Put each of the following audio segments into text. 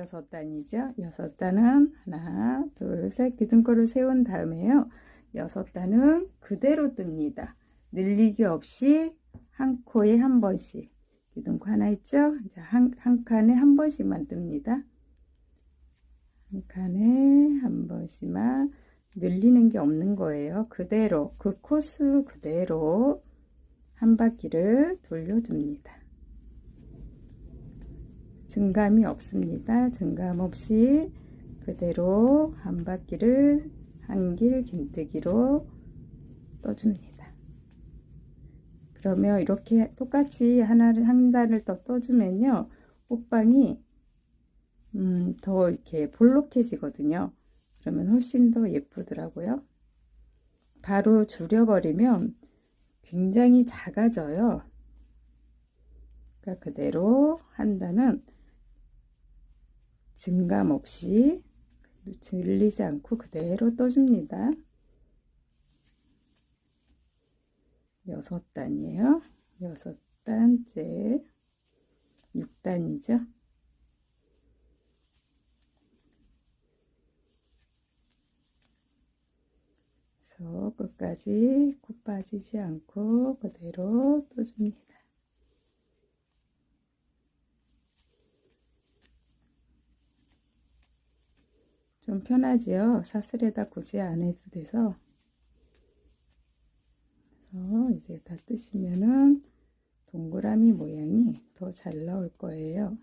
여섯 단이죠. 여섯 단은 하나, 둘, 셋 기둥코를 세운 다음에요. 여섯 단은 그대로 뜹니다. 늘리기 없이 한 코에 한 번씩 기둥코 하나 있죠? 자, 한, 한 칸에 한 번씩만 뜹니다. 한 칸에 한 번씩만 늘리는 게 없는 거예요. 그대로 그 코스 그대로 한 바퀴를 돌려줍니다. 증감이 없습니다. 증감 없이 그대로 한 바퀴를 한길 긴뜨기로 떠줍니다. 그러면 이렇게 똑같이 하나를 한 단을 더 떠주면요. 옷방이 음, 더 이렇게 볼록해지거든요. 그러면 훨씬 더 예쁘더라고요. 바로 줄여버리면 굉장히 작아져요. 그러니까 그대로 한다는 증감 없이 질리지 않고 그대로 떠줍니다. 여섯 단이에요. 여섯 단째, 6단이죠. 그래서 끝까지 코 빠지지 않고 그대로 떠줍니다. 좀 편하지요. 사슬에다 굳이 안 해도 돼서. 그래서 이제 다 뜨시면은 동그라미 모양이 더 잘 나올 거예요.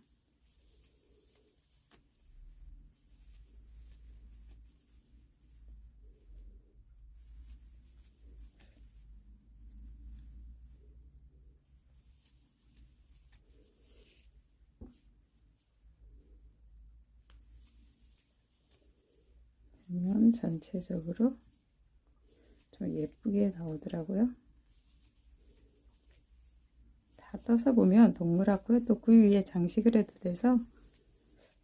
그러면 전체적으로 좀 예쁘게 나오더라고요. 다 떠서 보면 동그랗고요. 또 그 위에 장식을 해도 돼서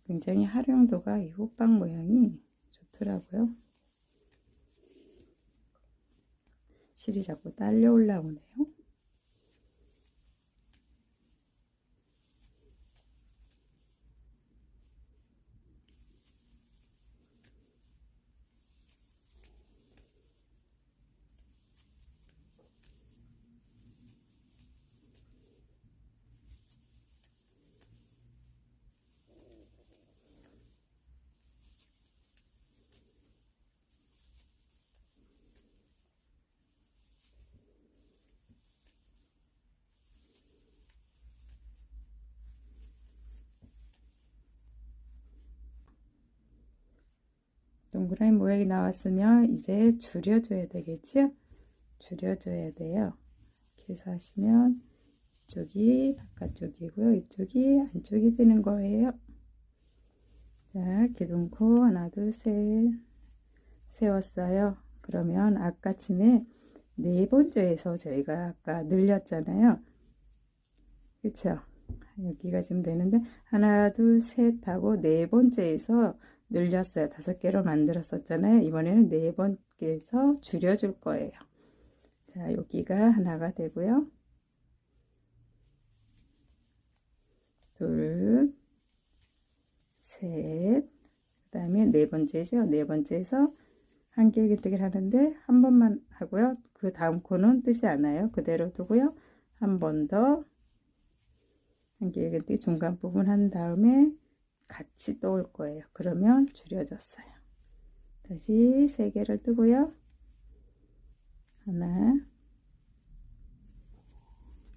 굉장히 활용도가 이 호빵 모양이 좋더라고요. 실이 자꾸 딸려 올라오네요. 동그라미 모양이 나왔으면 이제 줄여줘야 되겠죠? 줄여줘야 돼요. 이렇게 해서 하시면 이쪽이 바깥쪽이고요. 이쪽이 안쪽이 되는 거예요. 자, 기둥코 하나, 둘, 셋 세웠어요. 그러면 아까쯤에 네 번째에서 저희가 아까 늘렸잖아요. 그쵸? 여기가 지금 되는데 하나, 둘, 셋 하고 네 번째에서 늘렸어요. 다섯 개로 만들었었잖아요. 이번에는 네 번째에서 줄여줄 거예요. 자, 여기가 하나가 되고요. 둘, 셋, 그 다음에 네 번째죠. 네 번째에서 한 길기뜨기를 하는데 한 번만 하고요. 그 다음 코는 뜨지 않아요. 그대로 두고요. 한 번 더 한 길기뜨기 중간 부분 한 다음에 같이 떠올 거예요. 그러면 줄여졌어요. 다시 세 개를 뜨고요. 하나,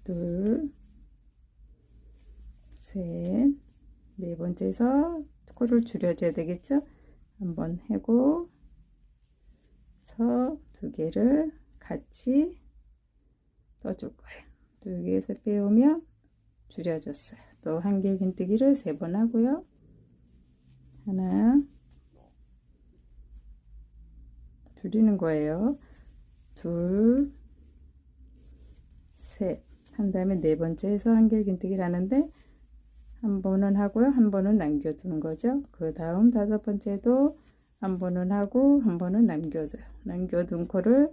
둘, 셋, 네 번째에서 코를 줄여줘야 되겠죠? 한번 해고, 두 개를 같이 떠줄 거예요. 두 개에서 빼오면 줄여줬어요. 또 한길 긴뜨기를 세 번 하고요. 하나 줄이는 거예요. 둘, 셋. 한 다음에 네 번째에서 한길긴뜨기를 하는데 한 번은 하고요. 한 번은 남겨두는 거죠. 그 다음 다섯 번째도 한 번은 하고 한 번은 남겨줘요. 남겨둔 코를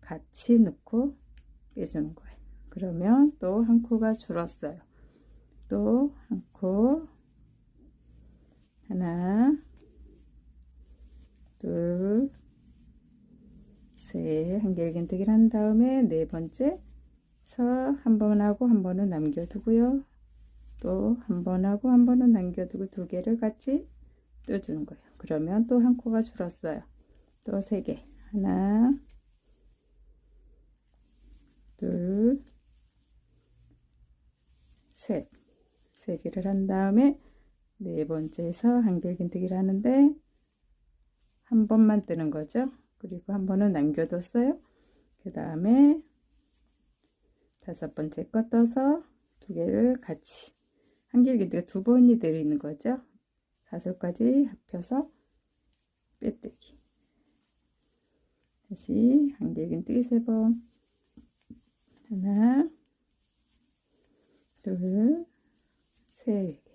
같이 넣고 빼주는 거예요. 그러면 또 한 코가 줄었어요. 또 한 코, 하나, 둘, 셋. 한길긴뜨기를 한 다음에 네 번째 서 한 번 하고 한 번은 남겨두고요. 또 한 번 하고 한 번은 남겨두고 두 개를 같이 떠주는 거예요. 그러면 또 한 코가 줄었어요. 또 세 개. 하나, 둘, 셋. 세 개를 한 다음에 네 번째에서 한길긴뜨기를 하는데 한 번만 뜨는 거죠. 그리고 한 번은 남겨뒀어요. 그 다음에 다섯 번째 거 떠서 두 개를 같이 한길긴뜨기가 두 번이 들어있는 거죠. 사슬까지 합혀서 빼뜨기. 다시 한길긴뜨기 세 번. 하나, 둘, 셋.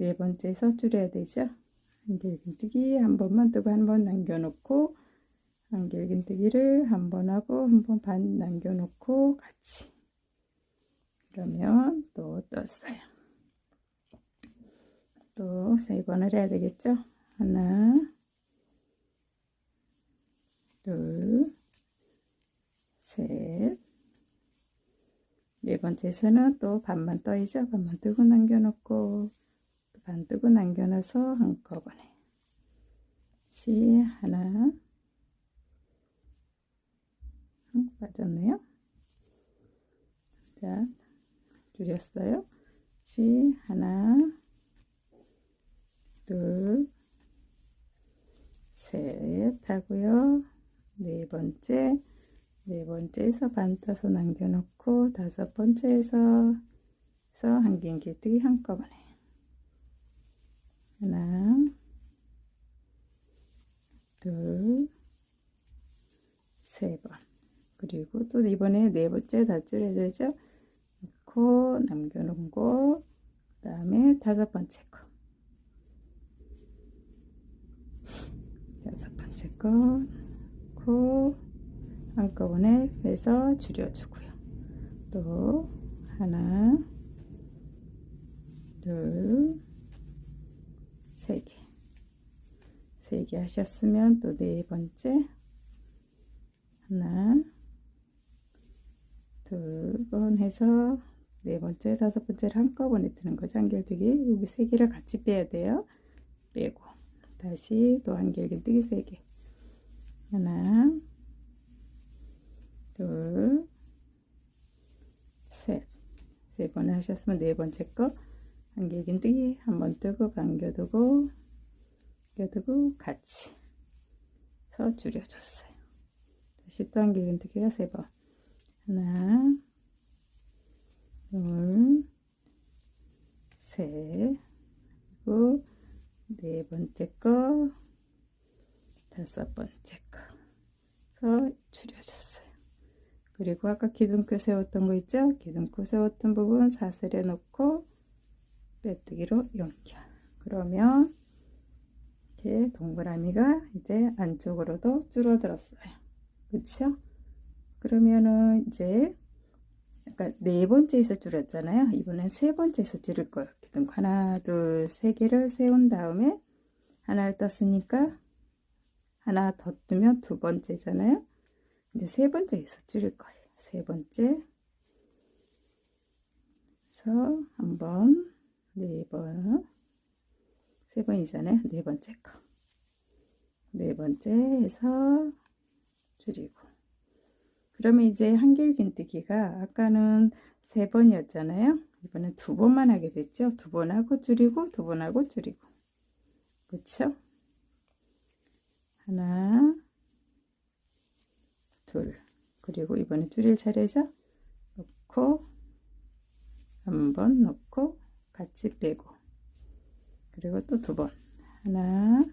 네 번째에서 줄여야 되죠. 한길긴뜨기 한 번만 뜨고 한 번 남겨놓고 한길긴뜨기를 한 번 하고 한 번 반 남겨놓고 같이 그러면 또 떴어요. 또 세 번을 해야 되겠죠. 하나, 둘, 셋. 네 번째에서는 또 반만 떠이죠. 반만 뜨고 남겨놓고 또 반 뜨고 남겨놔서 한꺼번에 시 하나 음, 빠졌네요. 자 줄였어요. 시 하나 둘셋 하고요. 네 번째 네 번째에서 반 떠서 남겨놓고 다섯 번째에서 서 한긴 길뜨기 한꺼번에 하나 둘 세 번 그리고 또 이번에 네 번째 다 줄여야죠 넣고 남겨놓고 그 다음에 다섯 번째 거 다섯 번째 거 넣고 한꺼번에 해서 줄여주고요. 또 하나, 둘, 세 개. 세개 하셨으면 또 네 번째 하나, 두 번 해서 네 번째, 다섯 번째를 한꺼번에 뜨는 거죠. 한결뜨기. 여기 세 개를 같이 빼야 돼요. 빼고 다시 또 한결뜨기 세 개. 하나, 둘, 셋. 세 번 하셨으면 네 번째 거 한길긴뜨기 한번 뜨고 감겨두고 감겨두고 같이 서 줄여줬어요. 다시 또 한길긴뜨기가 세 번. 하나, 둘, 셋. 그리고 네 번째 거, 다섯 번째 거. 서 줄여줬어요. 그리고 아까 기둥코 세웠던 거 있죠? 기둥코 세웠던 부분 사슬에 놓고 빼뜨기로 연결. 그러면 이렇게 동그라미가 이제 안쪽으로도 줄어들었어요. 그렇죠? 그러면은 이제 아까 네 번째에서 줄였잖아요. 이번엔 세 번째에서 줄일 거예요. 하나, 둘, 세 개를 세운 다음에 하나를 떴으니까 하나 더 뜨면 두 번째잖아요. 이제 세 번째에서 줄일 거예요. 세 번째. 그래서 한 번, 네 번, 세 번이잖아요. 네 번째 거. 네 번째 해서 줄이고. 그러면 이제 한길긴뜨기가 아까는 세 번이었잖아요. 이번엔 두 번만 하게 됐죠. 두 번 하고 줄이고, 두 번 하고 줄이고. 그쵸? 하나, 둘 그리고 이번에 줄일 차례죠 넣고 한 번 넣고 같이 빼고. 그리고 또 두 번. 하나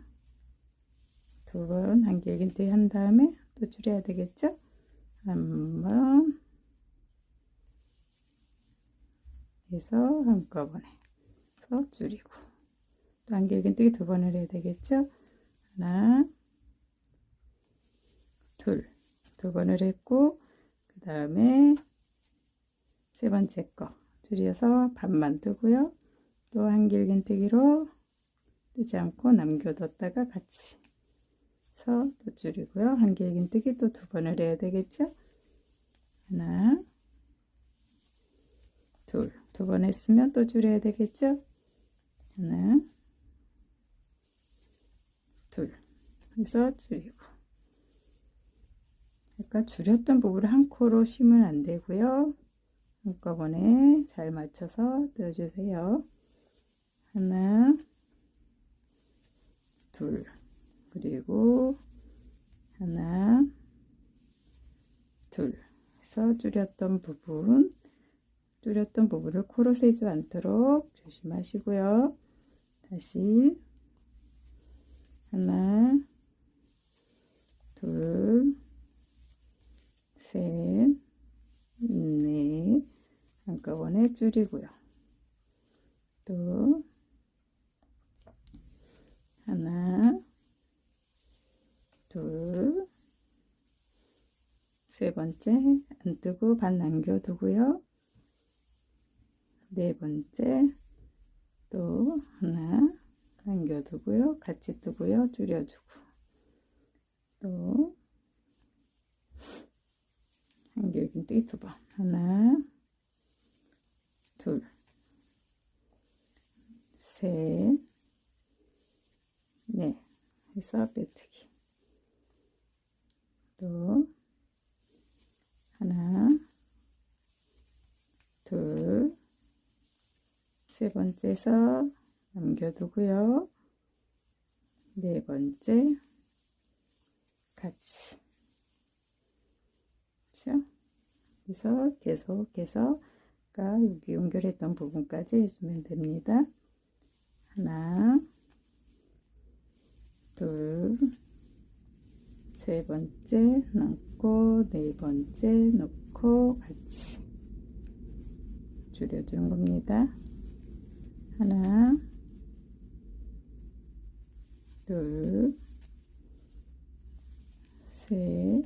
두 번 한길긴뜨기 한 다음에 또 줄여야 되겠죠? 한번. 해서 한꺼번에 서 줄이고. 또 한길긴뜨기 두 번을 해야 되겠죠? 하나 둘, 두 번을 했고, 그 다음에 세 번째 거 줄여서 반만 뜨고요. 또 한길긴뜨기로 뜨지 않고 남겨뒀다가 같이 서또 줄이고요. 한개 긴뜨기 또 두 번을 해야 되겠죠? 하나, 둘, 두 번 했으면 또 줄여야 되겠죠? 하나, 둘, 해서 줄이고. 아까 줄였던 부분을 한 코로 쉬면 안 되고요. 한꺼번에 잘 맞춰서 떼어주세요. 하나, 둘, 그리고 하나, 둘 해서 줄였던 부분, 줄였던 부분을 코로 세지 않도록 조심하시고요. 다시 하나, 둘, 셋, 넷, 한꺼번에 줄이고요. 또 하나, 둘, 세 번째 안 뜨고 반 남겨두고요. 네 번째 또 하나 남겨두고요. 같이 뜨고요. 줄여주고 또 한길긴 뜨기 두 번. 하나, 둘, 셋, 넷 해서 빼뜨기. 또 하나, 둘, 세 번째에서 남겨두고요. 네 번째 같이 그렇죠? 그래서 계속해서 아까 여기 연결했던 부분까지 해주면 됩니다. 하나, 둘, 세 번째 넣고 네 번째 넣고 같이 줄여주는 겁니다. 하나, 둘, 셋,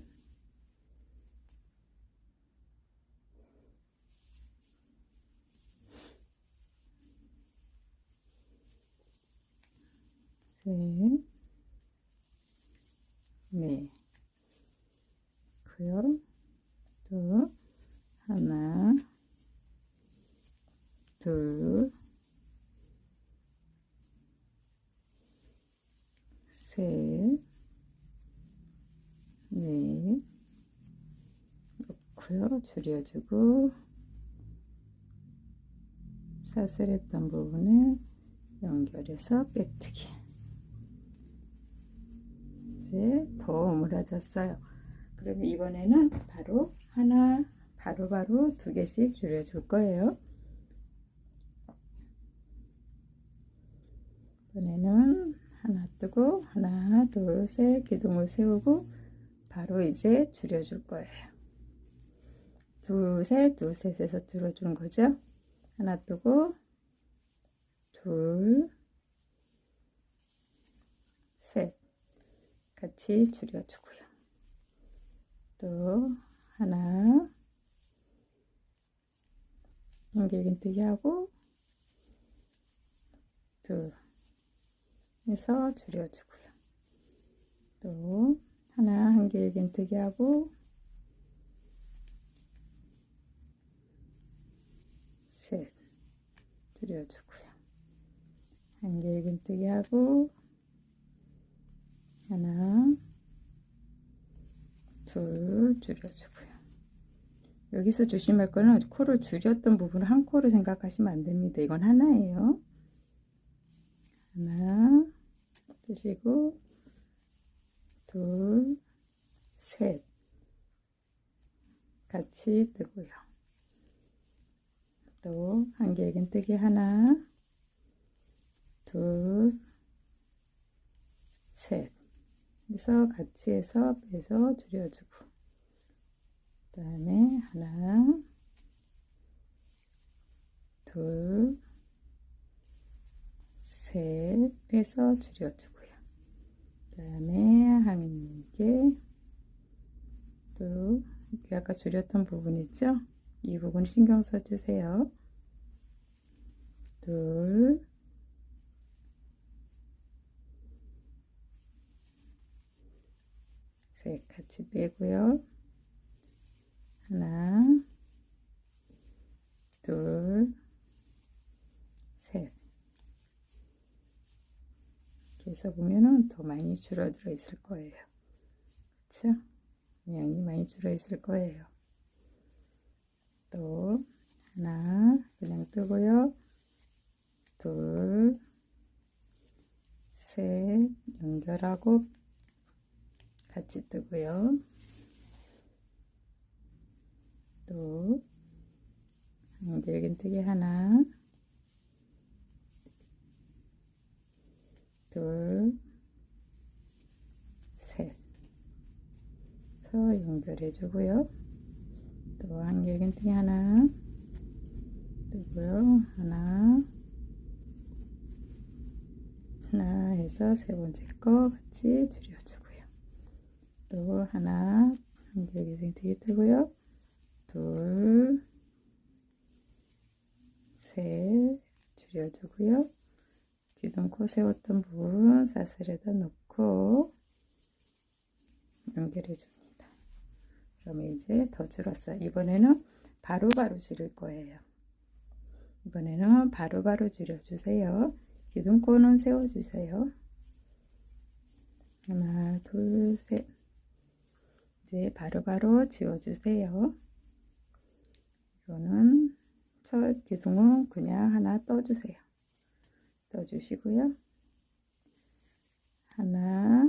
셋, 네. 그요. 또 하나, 둘, 셋, 넷, 놓고요. 줄여주고 사슬했던 부분을 연결해서 빼뜨기. 이제 더 오므라졌어요. 그러면 이번에는 바로 하나, 바로바로 바로 두 개씩 줄여줄 거예요. 이번에는 하나 뜨고 하나, 둘, 셋 기둥을 세우고 바로 이제 줄여줄 거예요. 둘, 셋, 둘, 셋에서 줄여주는 거죠. 하나 뜨고 둘, 셋 같이 줄여주고요. 또 하나 연결긴 뜨기 하고 둘 해서 줄여주고요. 또 하나 한길긴뜨기 하고 셋 줄여주고요. 한길긴뜨기 하고 하나, 둘 줄여주고요. 여기서 조심할 거는 코를 줄였던 부분을 한 코를 생각하시면 안 됩니다. 이건 하나예요. 하나, 뜨시고, 둘, 셋. 같이 뜨고요. 또, 한길긴 뜨기 하나, 둘, 셋. 그래서 같이 해서 빼서 줄여주고 그 다음에 하나 둘 셋에서 줄여주고요. 그 다음에 한 개, 또 이렇게 아까 줄였던 부분 있죠? 이 부분 신경 써주세요. 둘, 셋 같이 빼고요. 하나, 둘, 이렇게 해서 보면은 더 많이 줄어들어 있을 거예요. 그쵸? 양이 많이 줄어 있을 거예요. 또, 하나, 그냥 뜨고요. 둘, 셋, 연결하고 같이 뜨고요. 또, 한길긴 뜨기 하나, 둘, 셋. 서 연결해 주고요. 또 한길긴뜨기 하나, 뜨고요. 하나, 하나 해서 세 번째 거 같이 줄여주고요. 또 하나, 한길긴뜨기 뜨고요. 둘, 셋, 줄여주고요. 기둥코 세웠던 부분 사슬에다 넣고 연결해 줍니다. 그러면 이제 더 줄었어요. 이번에는 바로바로 바로 줄일 거예요. 이번에는 바로바로 바로 줄여주세요. 기둥코는 세워주세요. 하나, 둘, 셋. 이제 바로바로 바로 지워주세요. 이거는 첫 기둥은 그냥 하나 떠주세요. 떠주시고요. 하나,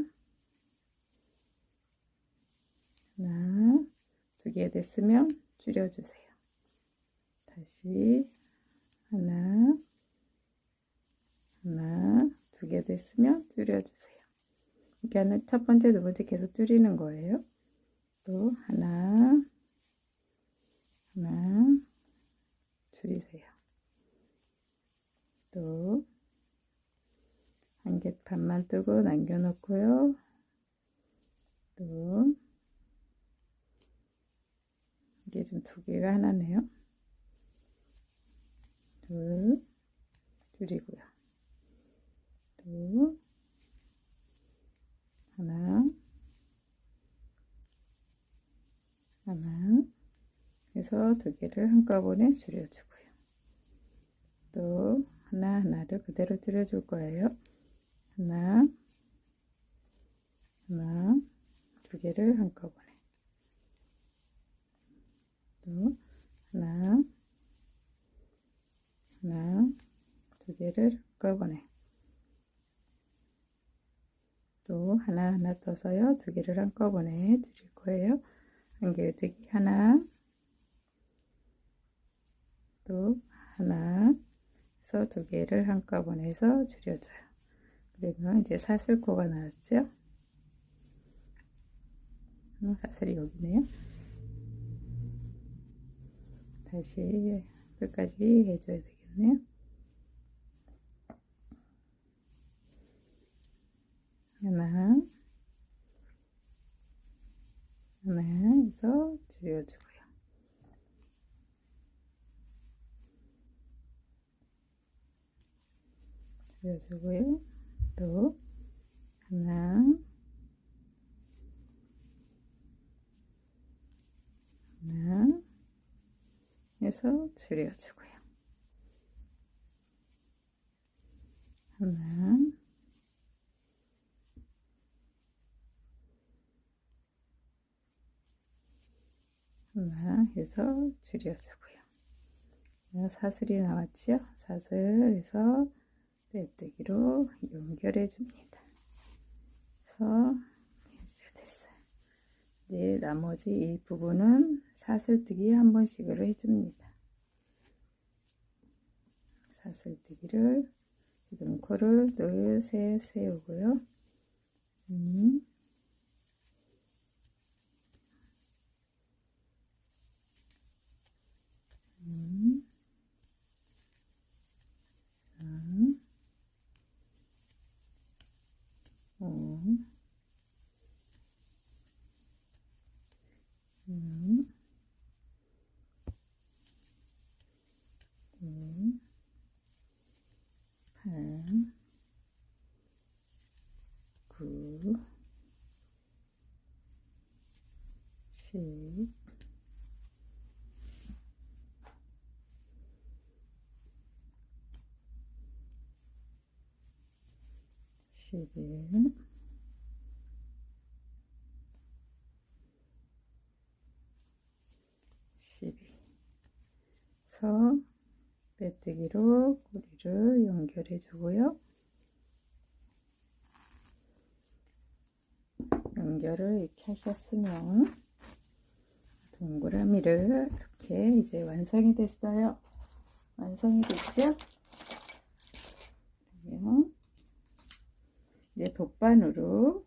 하나, 두 개 됐으면 줄여주세요. 다시 하나, 하나, 두 개 됐으면 줄여주세요. 이렇게 첫 번째, 두 번째 계속 줄이는 거예요. 또 하나, 하나, 줄이세요. 또 한개 반만 뜨고 남겨놓고요. 또 이게 좀 두 개가 하나네요. 둘 줄이고요. 또 하나 하나 해서 두 개를 한꺼번에 줄여주고요. 또 하나 하나를 그대로 줄여줄 거예요. 하나, 하나, 두 개를 한꺼번에. 또 하나, 하나, 두 개를 한꺼번에. 또 하나 하나 떠서요. 두 개를 한꺼번에 줄일 거예요. 한개뜨기 하나, 또 하나, 해서 두 개를 한꺼번에 해서 줄여줘요. 그러면 이제 사슬코가 나왔죠? 어, 사슬이 여기네요. 다시 끝까지 해줘야 되겠네요. 하나, 하나 해서 줄여주고요. 줄여주고요. 또 하나 하나 해서 줄여주고요. 하나 하나 해서 줄여주고요. 사슬이 나왔죠? 사슬에서 빼뜨기로 연결해 줍니다. 그래서 됐어요. 이제 나머지 이 부분은 사슬뜨기 한 번씩으로 해줍니다. 사슬뜨기를 눈코를 둘, 셋 세우고요. 음. 십, 십일, 십이. 서 빼뜨기로 꼬리를 연결해 주고요. 연결을 이렇게 하셨으면 동그라미를 이렇게 이제 완성이 됐어요. 완성이 됐죠? 그러면 이제 돗바늘로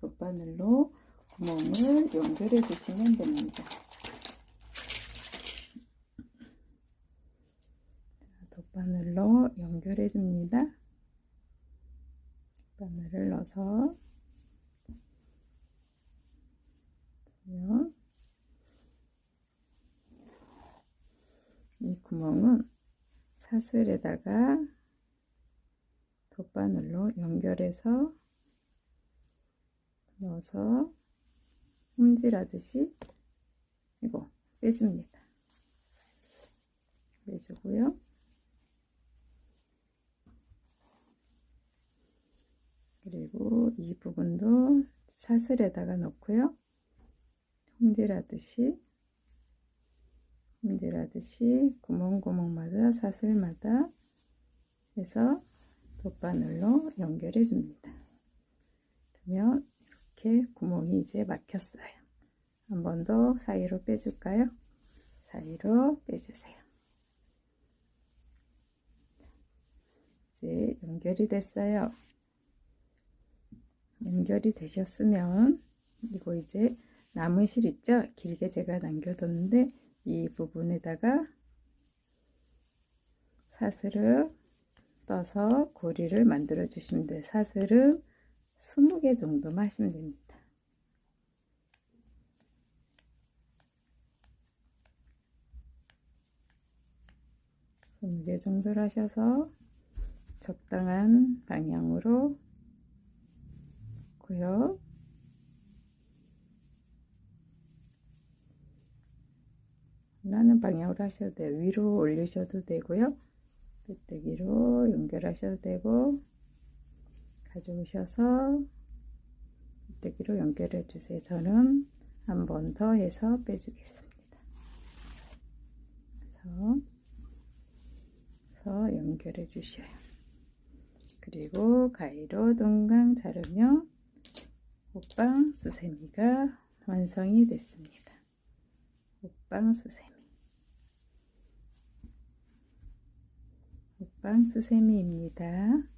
돗바늘로 구멍을 연결해 주시면 됩니다. 돗바늘로 연결해 줍니다. 바늘을 넣어서 이 구멍은 사슬에다가 돗바늘로 연결해서 넣어서 홈질하듯이 이거 빼줍니다. 빼주고요. 그리고 이 부분도 사슬에다가 넣고요. 홈질하듯이 홈질하듯이 구멍구멍마다 사슬마다 해서 돗바늘로 연결해 줍니다. 그러면 이렇게 구멍이 이제 막혔어요. 한 번 더 사이로 빼줄까요? 사이로 빼주세요. 이제 연결이 됐어요. 연결이 되셨으면 이거 이제 나무 실 있죠? 길게 제가 남겨뒀는데 이 부분에다가 사슬을 떠서 고리를 만들어 주시면 돼요. 사슬은 20개 정도만 하시면 됩니다. 20개 정도를 하셔서 적당한 방향으로 고요. 원하는 방향으로 하셔도 돼요. 위로 올리셔도 되고요. 빼뜨기로 연결하셔도 되고 가져오셔서 빼뜨기로 연결해 주세요. 저는 한 번 더 해서 빼주겠습니다. 그래서, 그래서 연결해 주셔요. 그리고 가위로 동강 자르며 호빵 수세미가 완성이 됐습니다. 호빵 수세미 호빵 수세미입니다.